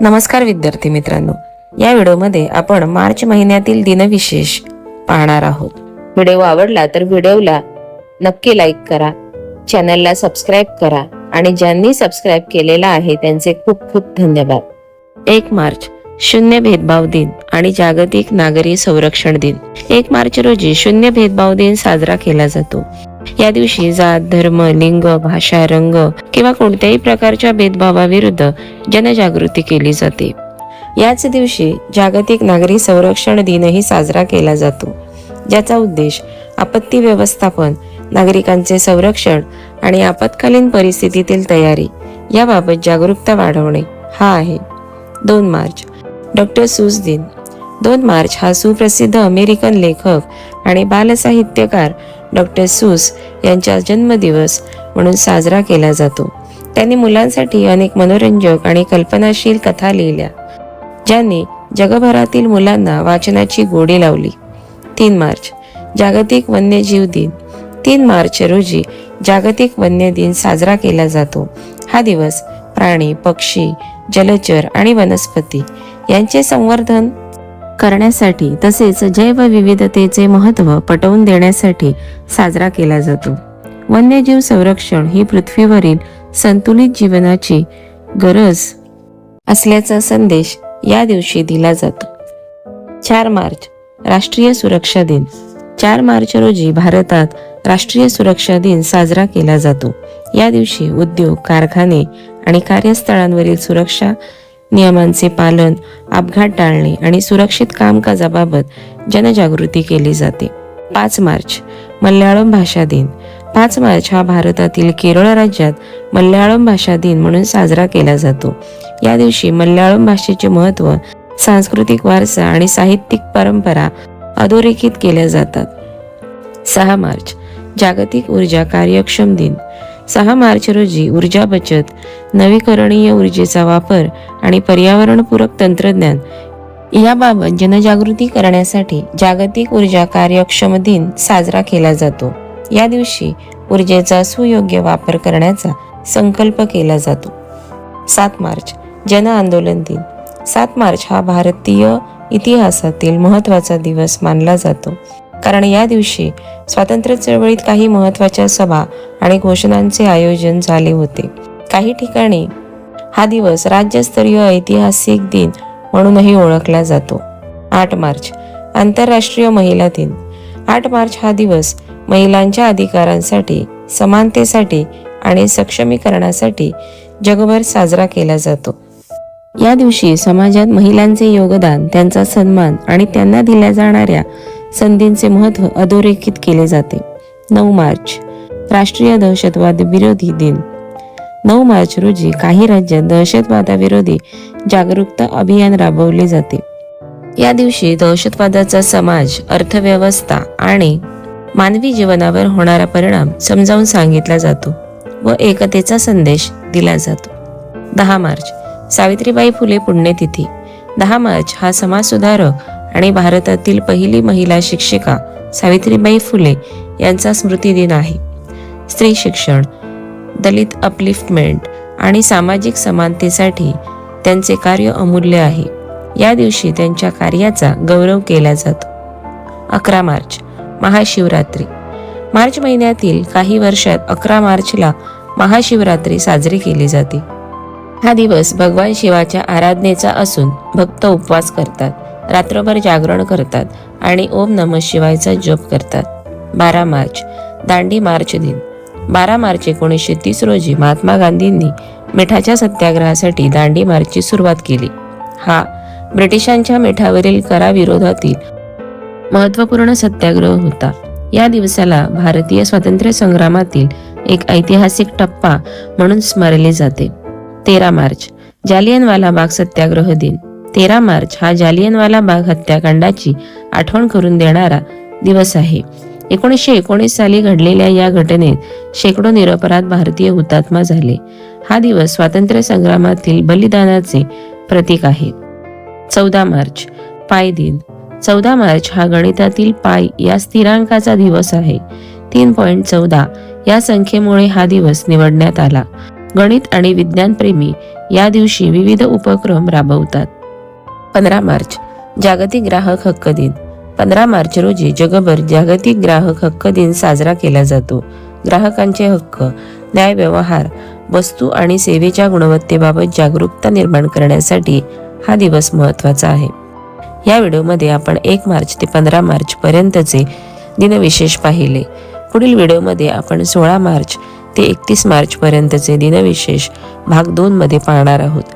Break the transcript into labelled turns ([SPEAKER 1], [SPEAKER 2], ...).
[SPEAKER 1] नमस्कार विद्यार्थी मित्रांनो. या व्हिडिओमध्ये आपण मार्च महिन्यातील दिनविशेष पाहणार आहोत. व्हिडिओ आवडला तर व्हिडिओला नक्की लाईक करा. चॅनलला सबस्क्राईब करा आणि ज्यांनी सबस्क्राईब केलेला आहे त्यांचे खूप खूप धन्यवाद. एक मार्च शून्य भेदभाव दिन आणि जागतिक नागरी संरक्षण दिन. एक मार्च रोजी शून्य भेदभाव दिन साजरा केला जातो. या दिवशी जात धर्म लिंग भाषा रंग किंवा कोणत्याही प्रकारच्या भेदभावाविरुद्ध जनजागृती केली जाते. याच दिवशी जागतिक नागरी संरक्षण दिनही साजरा केला जातो. ज्याचा उद्देश आपत्ती व्यवस्थापन नागरिकांचे संरक्षण आणि आपत्कालीन परिस्थितीतील तयारी याबाबत जागरूकता वाढवणे हा आहे. दोन मार्च. डॉक्टर सूज दिन दोन मार्च हा सुप्रसिद्ध अमेरिकन लेखक आणि बालसाहित्यकार डॉक्टर सूस यांचा जन्मदिवस म्हणून साजरा केला जातो. त्यांनी मुलांसाठी अनेक मनोरंजक आणि कल्पनाशील कथा लिहिल्या ज्यांनी जगभरातील मुलांना वाचनाची गोडी लावली. तीन मार्च जागतिक वन्यजीव दिन. तीन मार्च रोजी जागतिक वन्य दिन साजरा केला जातो. हा दिवस प्राणी पक्षी जलचर आणि वनस्पती यांचे संवर्धन करण्यासाठी तसेच जैवविविधतेचे महत्त्व पटवून देण्यासाठी साजरा केला जातो. वन्यजीव संरक्षण ही पृथ्वीवरील संतुलित जीवनाची गरज असल्याचा संदेश या दिवशी दिला जातो. चार मार्च राष्ट्रीय सुरक्षा दिन. चार मार्च रोजी भारतात राष्ट्रीय सुरक्षा दिन साजरा केला जातो. या दिवशी उद्योग कारखाने आणि कार्यस्थळांवरील सुरक्षा नियमांचे पालन अपघात टाळणे आणि सुरक्षित कामकाजाबाबत जनजागृती केली जाते. पाच मार्च मल्याळम भाषा दिन. पाच मार्च हा भारतातील केरळ राज्यात मल्याळम भाषा दिन म्हणून साजरा केला जातो. या दिवशी मल्याळम भाषेचे महत्त्व सांस्कृतिक वारसा आणि साहित्यिक परंपरा अधोरेखित केल्या जातात. सहा मार्च जागतिक ऊर्जा कार्यक्षम दिन. सहा मार्च रोजी ऊर्जा बचत नवीकरणीय ऊर्जेचा वापर आणि पर्यावरणपूरक तंत्रज्ञान याबाबत जनजागृती करण्यासाठी जागतिक ऊर्जा कार्यक्षम दिन साजरा केला जातो. या दिवशी ऊर्जेचा सुयोग्य वापर करण्याचा संकल्प केला जातो. सात मार्च जन आंदोलन दिन. सात मार्च हा भारतीय इतिहासातील महत्त्वाचा दिवस मानला जातो. कारण या दिवशी स्वातंत्र्य चळवळीत काही महत्त्वाच्या सभा आणि घोषणांचे आयोजन झाले होते. काही ठिकाणी हा दिवस राज्यस्तरीय ऐतिहासिक दिन म्हणूनही ओळखला जातो. आठ मार्च आंतरराष्ट्रीय महिला दिन. आठ मार्च हा दिवस महिलांच्या अधिकारांसाठी समानतेसाठी आणि सक्षमीकरणासाठी जगभर साजरा केला जातो. या दिवशी समाजात महिलांचे योगदान त्यांचा सन्मान आणि त्यांना दिल्या जाणाऱ्या संधींचे महत्त्व अधोरेखित केले जाते. नऊ मार्च राष्ट्रीय दहशतवाद विरोधी दिन. नऊ मार्च रोजी काही राज्यात दहशतवादाविरोधी जागरूकता अभियान राबवले जाते. या दिवशी दहशतवादाचा समाज अर्थव्यवस्था आणि मानवी जीवनावर होणारा परिणाम समजावून सांगितला जातो व एकतेचा संदेश दिला जातो. दहा मार्च सावित्रीबाई फुले पुण्यतिथी. दहा मार्च हा समाजसुधारक आणि भारतातील पहिली महिला शिक्षिका सावित्रीबाई फुले यांचा स्मृती दिन आहे. स्त्री शिक्षण दलित अपलिफ्टमेंट आणि सामाजिक समानतेसाठी त्यांचे कार्य अमूल्य आहे. या दिवशी त्यांच्या कार्याचा गौरव केला जातो. अकरा मार्च महाशिवरात्री. मार्च महिन्यातील काही वर्षात अकरा मार्चला महाशिवरात्री साजरी केली जाते. हा दिवस भगवान शिवाच्या आराधनेचा असून भक्त उपवास करतात. रात्रभर जागरण करतात आणि ओम नम शिवायचा जप करतात. बारा मार्च दांडी मार्च दिन. बारा मार्च एकोणीसशे तीस रोजी महात्मा गांधींनी मिठाच्या सत्याग्रहासाठी दांडी मार्चची सुरुवात केली. हा ब्रिटिशांच्या मिठावरील कराविरोधातील महत्त्वपूर्ण सत्याग्रह होता. या दिवसाला भारतीय स्वातंत्र्य संग्रामातील एक ऐतिहासिक टप्पा म्हणून स्मरले जाते. तेरा मार्च जालियनवाला बाग सत्याग्रह दिन. तेरा मार्च हा जालियनवाला बाग हत्याकांडाची आठवण करून देणारा दिवस आहे. एकोणीसशे एकोणीस साली घडलेल्या या घटनेत शेकडो निरपराध भारतीय हुतात्मा झाले. हा दिवस स्वातंत्र्य संग्रामातील बलिदानाचे प्रतीक आहे. चौदा मार्च पाय दिन. चौदा मार्च हा गणितातील पाय या स्थिरांकाचा दिवस आहे. तीन पॉईंट चौदा या संख्येमुळे हा दिवस निवडण्यात आला. गणित आणि विज्ञानप्रेमी या दिवशी विविध उपक्रम राबवतात. पंधरा मार्च जागतिक ग्राहक हक्क दिन. पंधरा मार्च रोजी जगभर जागतिक ग्राहक हक्क दिन साजरा केला जातो. ग्राहकांचे हक्क न्याय व्यवहार वस्तू आणि सेवेच्या गुणवत्तेबाबत जागरूकता निर्माण करण्यासाठी हा दिवस महत्त्वाचा आहे. या व्हिडिओमध्ये आपण एक मार्च ते पंधरा मार्च पर्यंतचे दिनविशेष पाहिले. पुढील व्हिडिओमध्ये आपण सोळा मार्च ते एकतीस मार्च पर्यंतचे दिनविशेष भाग दोन मध्ये पाहणार आहोत.